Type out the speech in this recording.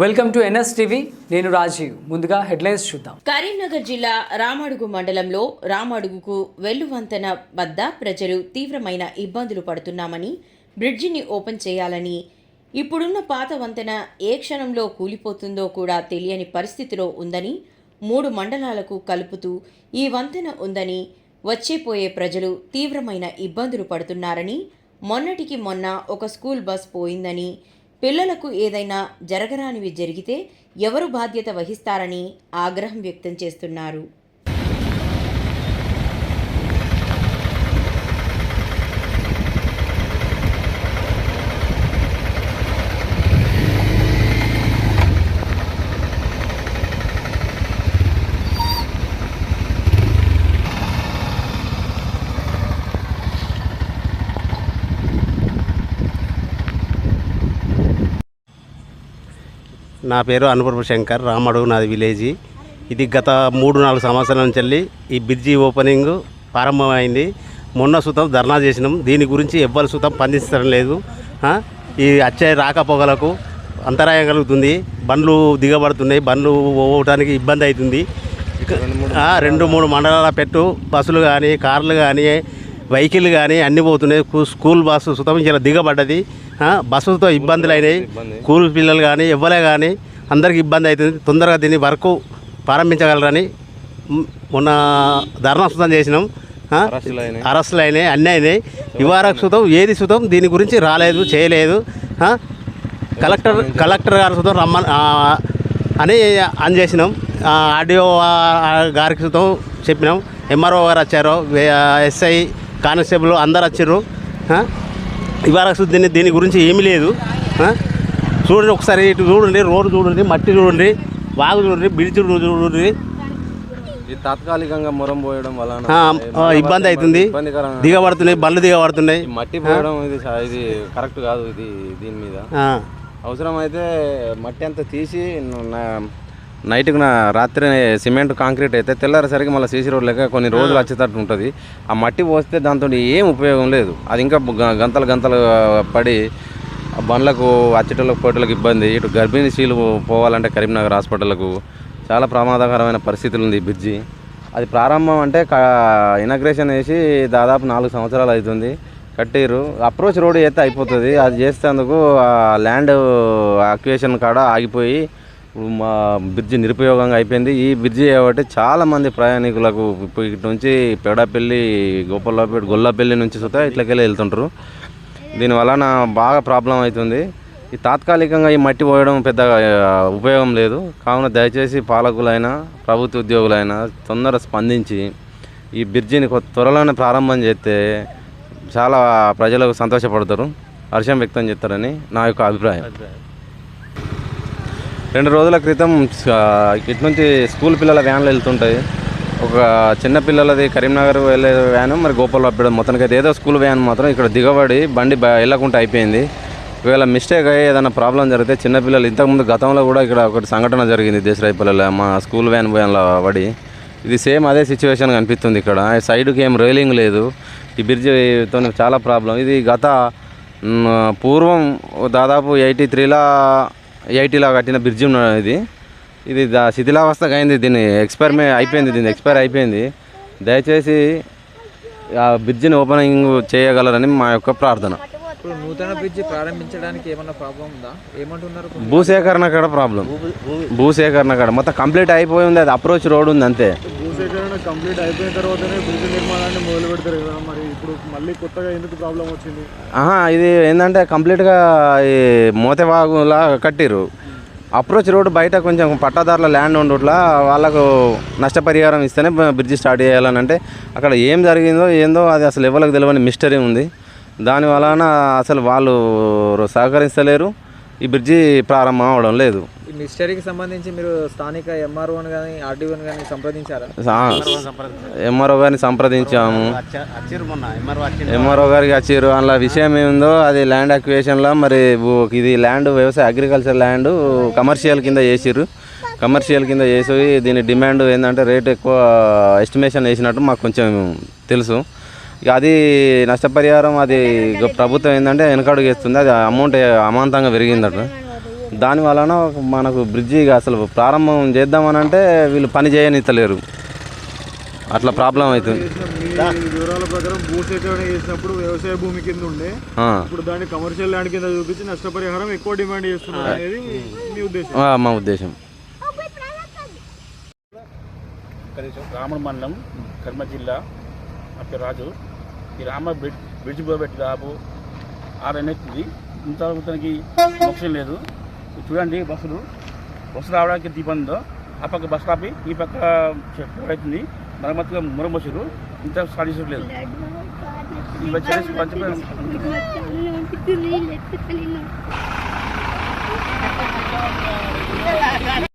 Welcome to NS TV. నేను రాజీవ్. ముందుగా headlines చూద్దాం. కరీంనగర్ జిల్లా రామడుగు మండలంలో రామడుగుకు వెల్లువంతెన వద్ద ప్రజలు తీవ్రమైన ఇబ్బందులు పడుతున్నామని బ్రిడ్జిని ఓపెన్ చేయాలని ఇప్పుడున్న పాత వంతెన ఏ క్షణంలో కూలిపోతుందో కూడా తెలియని పరిస్థితిలో ఉందని మూడు మండలాలకు కలుపుతూ ఈ వంతెన ఉందని వచ్చేపోయే ప్రజలు తీవ్రమైన ఇబ్బందులు పడుతున్నారని మొన్నటికి మొన్న ఒక స్కూల్ బస్ పోయిందని పిల్లలకు ఏదైనా జరగరానివి జరిగితే ఎవరు బాధ్యత వహిస్తారని ఆగ్రహం వ్యక్తం చేస్తున్నారు. నా పేరు అనుపూర్వ శంకర్ రామడుగు నాది విలేజీ. ఇది గత మూడు నాలుగు సంవత్సరాల నుంచి వెళ్ళి ఈ బ్రిడ్జి ఓపెనింగ్ ప్రారంభమైంది. మొన్న సుతం ధర్నా చేసినాం. దీని గురించి ఎవ్వరు సుతం స్పందించడం లేదు. ఈ వచ్చే రాకపోగలకు అంతరాయం కలుగుతుంది. బండ్లు దిగబడుతున్నాయి. బండ్లు పోవటానికి ఇబ్బంది అవుతుంది. రెండు మూడు మండలాల పెట్టు బస్సులు కానీ కార్లు కానీ వెహికల్ కానీ అన్నీ పోతున్నాయి. స్కూల్ బస్సు సుతం ఇలా దిగబడ్డది. ఆ, బస్సులతో ఇబ్బందులు అయినాయి. స్కూల్ పిల్లలు కానీ ఎవ్వలే కానీ అందరికి ఇబ్బంది అవుతుంది. తొందరగా దీన్ని వర్క్ ప్రారంభించగలరని మొన్న ధర్నా సుతం చేసినాం. అరెస్టులు అయినాయి. అన్నీ అయినాయి. ఇవారకు సుతం ఏది సుతం దీని గురించి రాలేదు చేయలేదు. కలెక్టర్ కలెక్టర్ గారి సుతం రమ్మని అని అని చేసినాం. ఆర్డీఓ గారికి సుతం చెప్పినాం. ఎంఆర్ఓ గారు వచ్చారు. ఎస్ఐ కానిస్టేబుల్ అందరు వచ్చారు ఇవాళ దీని దీని గురించి ఏమీ లేదు? చూడండి ఒకసారి ఇటు చూడండి రోడ్డు చూడండి మట్టి చూడండి వాగు చూడండి బ్రిడ్జ్ చూడండి. ఇది తాత్కాలికంగా మొరం పోయడం వలన ఇబ్బంది అవుతుంది. దిగబడుతున్నాయి బండ్లు దిగబడుతున్నాయి. మట్టి పోయడం ఇది ఇది కరెక్ట్ కాదు ఇది దీని మీద. ఆ, అవసరమైతే మట్టి అంతా తీసి నైట్కి నా రాత్రి సిమెంట్ కాంక్రీట్ అయితే తెల్లారేసరికి మళ్ళీ సీసీ రోడ్ లెక్క కొన్ని రోజులు వచ్చేటట్టు ఉంటుంది. ఆ మట్టి పోస్తే దాంతో ఏం ఉపయోగం లేదు. అది ఇంకా గ- గంతలు గంతలు పడి బండ్లకు వచ్చేటోళ్ళకి పోయేటోళ్ళకి ఇబ్బంది. ఇటు గర్భిణీ స్త్రీలు పోవాలంటే కరీంనగర్ హాస్పిటల్కు చాలా ప్రమాదకరమైన పరిస్థితులు ఉంది ఈ బ్రిడ్జి. అది ప్రారంభం అంటే ఇనాగ్రేషన్ వేసి దాదాపు నాలుగు సంవత్సరాలు అవుతుంది. కట్టిర్రు. అప్రోచ్ రోడ్ అయితే అయిపోతుంది. అది చేసేందుకు ఆ ల్యాండ్ అక్వేషన్ కాడ ఆగిపోయి ఇప్పుడు మా బ్రిడ్జి నిరుపయోగంగా అయిపోయింది. ఈ బ్రిడ్జి కాబట్టి చాలామంది ప్రయాణికులకు ఇటు నుంచి పెడాపల్లి గోపాలపేట గొల్లపల్లి నుంచి సుతా ఇట్లకెళ్ళి వెళ్తుంటారు. దీనివలన బాగా ప్రాబ్లం అవుతుంది. ఈ తాత్కాలికంగా ఈ మట్టి పోయడం పెద్ద ఉపయోగం లేదు. కావున దయచేసి పాలకులైనా ప్రభుత్వ ఉద్యోగులైనా తొందర స్పందించి ఈ బ్రిడ్జిని త్వరలోనే ప్రారంభం చేస్తే చాలా ప్రజలకు సంతోషపడతారు. హర్షం వ్యక్తం చేస్తారని నా యొక్క అభిప్రాయం. రెండు రోజుల క్రితం ఆ, ఇటు నుంచి స్కూల్ పిల్లల వ్యాన్లు వెళ్తుంటాయి. ఒక చిన్న పిల్లలది కరీంనగర్ వెళ్ళే వ్యాన్ మరి గోపాల్ అప్పడం మొత్తానికి. అయితే ఏదో స్కూల్ వ్యాన్ మాత్రం ఇక్కడ దిగబడి బండి వెళ్ళకుండా అయిపోయింది. ఒకవేళ మిస్టేక్ అయ్యి ఏదైనా ప్రాబ్లం జరిగితే చిన్నపిల్లలు ఇంతకుముందు గతంలో కూడా ఇక్కడ ఒకటి సంఘటన జరిగింది దేశరాయపల్లెలో మా స్కూల్ వ్యాన్ వ్యాన్లో పడి. ఇది సేమ్ అదే సిచ్యువేషన్ కనిపిస్తుంది ఇక్కడ. సైడ్కి ఏం రైలింగ్ లేదు. ఈ బ్రిడ్జితో చాలా ప్రాబ్లం. ఇది గత పూర్వం దాదాపు ఎయిటీ త్రీలా ఎయిటీలా కట్టిన బ్రిడ్జి ఉన్న ఇది. ఇది దా శిథిలావస్థగా అయింది దీన్ని ఎక్స్పైర్ అయిపోయింది దీన్ని ఎక్స్పైర్ అయిపోయింది. దయచేసి ఆ బ్రిడ్జిని ఓపెనింగ్ చేయగలరని మా యొక్క ప్రార్థన. ఇప్పుడు నూతన బ్రిడ్జి ప్రారంభించడానికి ఏమన్నా ప్రాబ్లం ఉందా? ఏమంటున్నారు భూసేకరణ కాడ ప్రాబ్లం భూసేకరణ కాడ. మొత్తం కంప్లీట్ అయిపోయి ఉంది అది అప్రోచ్ రోడ్ ఉంది అంతే. భూసేకరణ కంప్లీట్ అయిపోయిన తర్వాతనే బ్రిడ్జ్ నిర్మాణాన్ని మొదలు పెడతారు కదా మరి ఇప్పుడు మళ్ళీ కొత్తగా ఎందుకు ప్రాబ్లం వచ్చింది? ఆహా ఇది ఏంటంటే కంప్లీట్గా ఈ మూతవాగులా కట్టిరు అప్రోచ్ రోడ్ బయట కొంచెం పట్టాదారుల ల్యాండ్ ఉండట్లా వాళ్ళకు నష్టపరిహారం ఇస్తేనే బ్రిడ్జ్ స్టార్ట్ చేయాలని అంటే అక్కడ ఏం జరిగిందో ఏందో అది అసలు ఎవరికి తెలియని మిస్టరీ ఉంది. దాని వలన అసలు వాళ్ళు సహకరిస్తలేరు ఈ బ్రిడ్జి ప్రారంభం అవడం లేదు. మిస్టరీకి సంబంధించి మీరు స్థానిక ఎంఆర్ఓని కానీ ఆర్డీఓని కానీ సంప్రదించారా? ఎంఆర్ఓ గారిని సంప్రదించాము. ఎంఆర్ఓ గారికి వచ్చారు అందులో విషయం ఏముందో అది ల్యాండ్ అక్వేషన్లో మరి ఇది ల్యాండ్ వ్యవసాయ అగ్రికల్చర్ ల్యాండ్ కమర్షియల్ కింద చేసిర్రు. కమర్షియల్ కింద చేసి దీని డిమాండ్ ఏంటంటే రేట్ ఎక్కువ ఎస్టిమేషన్ వేసినట్టు మాకు కొంచెం తెలుసు. ఇక అది నష్టపరిహారం అది ఇక ప్రభుత్వం ఏంటంటే వెనకడుగు వేస్తుంది. అది అమౌంట్ అమాంతంగా పెరిగిందట. దాని వలన మనకు బ్రిడ్జి అసలు ప్రారంభం చేద్దామని అంటే వీళ్ళు పని చేయనిస్తలేరు అట్లా ప్రాబ్లం అవుతుంది మీ వివరాల ప్రకారం భూసేకరణ చేసినప్పుడు వ్యవసాయ భూమి కింద ఉండే ఇప్పుడు దాన్ని కమర్షియల్ ల్యాండ్ కింద చూపించి నష్టపరిహారం ఎక్కువ డిమాండ్ చేస్తున్నారు అనేది మీ ఉద్దేశం. ఆ, మా ఉద్దేశం. రామణ మండలం కర్మ జిల్లా పేరు రాజు ఈ రామ బ్రిడ్జ్ బ్రిడ్జ్ పోబెట్టి దాదాపు ఆరు అవుతుంది ఇంతవరకు తనకి మోక్షం లేదు. చూడండి బస్సులు. బస్సు రావడానికి ఎంత ఉందో ఆ పక్క బస్ స్టాప్ ఈ పక్క అవుతుంది మరమ్మతుగా మురమసులు ఇంత సాధించట్లేదు ఇవి